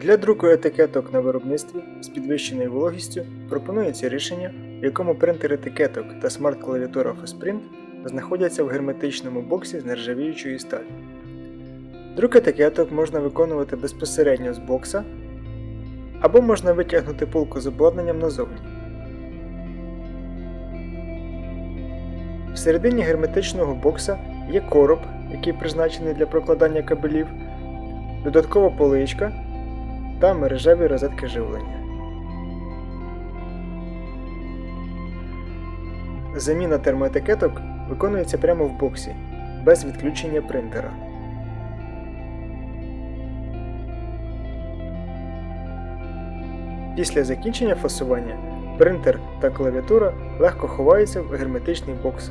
Для друку етикеток на виробництві з підвищеною вологістю пропонується рішення, в якому принтер етикеток та смарт-клавіатура FastPrint знаходяться в герметичному боксі з нержавіючої сталі. Друк етикеток можна виконувати безпосередньо з бокса, або можна витягнути полку з обладнанням назовні. Всередині герметичного бокса є короб, який призначений для прокладання кабелів, додаткова поличка та мережеві розетки живлення. Заміна термоетикеток виконується прямо в боксі, без відключення принтера. Після закінчення фасування принтер та клавіатура легко ховаються в герметичний бокс